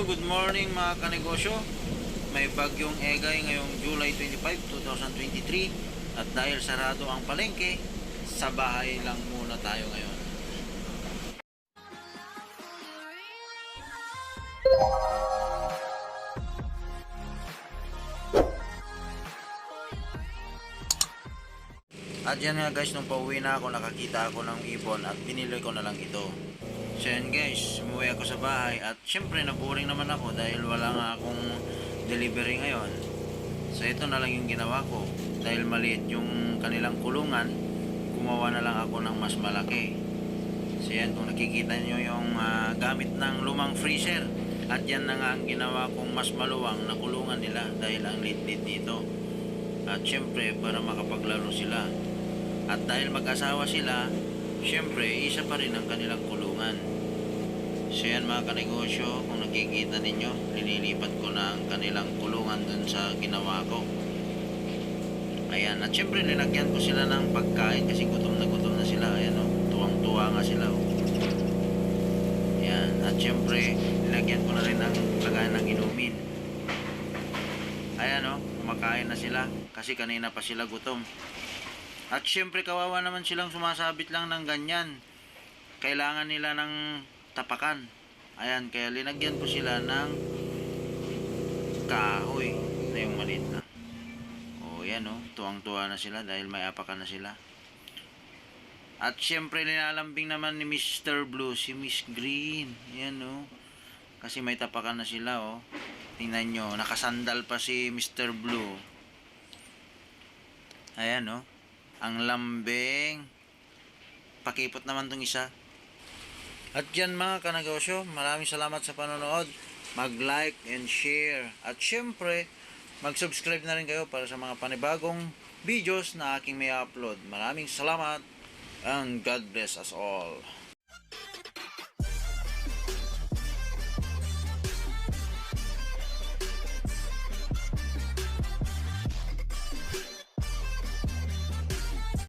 good morning mga kanegosyo. May bagyong egay ngayong July 25, 2023 at dahil sarado ang palengke, sa bahay lang muna tayo ngayon. At yan nga guys, nung pauwi na ako, nakakita ako ng ibon at binili ko na lang ito. So yan guys, umuwi ako sa bahay at syempre naboring naman ako dahil wala nga akong delivery ngayon. So ito na lang yung ginawa ko. Dahil maliit yung kanilang kulungan, gumawa na lang ako ng mas malaki. So yan, kung nakikita nyo yung ah, gamit ng lumang freezer. At yan na nga ang ginawa kong mas maluwang na kulungan nila dahil ang lit-lit nito. At syempre, para makapaglaro sila. At dahil mag-asawa sila, syempre, isa pa rin ang kanilang kulungan. So yan mga kanegosyo, kung nakikita ninyo, linilipat ko na ang kanilang kulungan dun sa ginawa ko. Ayan, at syempre nilagyan ko sila ng pagkain kasi gutom na gutom na sila. Ayan o, tuwang-tuwa nga sila o. Ayan, at syempre nilagyan ko na rin ng lagayan ng inumin. Ayan o, kumakain na sila kasi kanina pa sila gutom. At syempre kawawa naman silang sumasabit lang ng ganyan. Kailangan nila ng tapakan. Ayan, kaya linagyan ko sila ng kahoy na yung maliit na. O yan o, tuwang-tuwa na sila dahil may apakan na sila. At syempre nilalambing naman ni Mr. Blue si Miss Green. Yan o. Kasi may tapakan na sila o. Tingnan nyo, nakasandal pa si Mr. Blue. Ayan o. Ang lambing. Pakipot naman tong isa. At yan mga kanegosyo, maraming salamat sa panonood. Mag-like and share. At syempre, mag-subscribe na rin kayo para sa mga panibagong videos na aking may upload. Maraming salamat and God bless us all.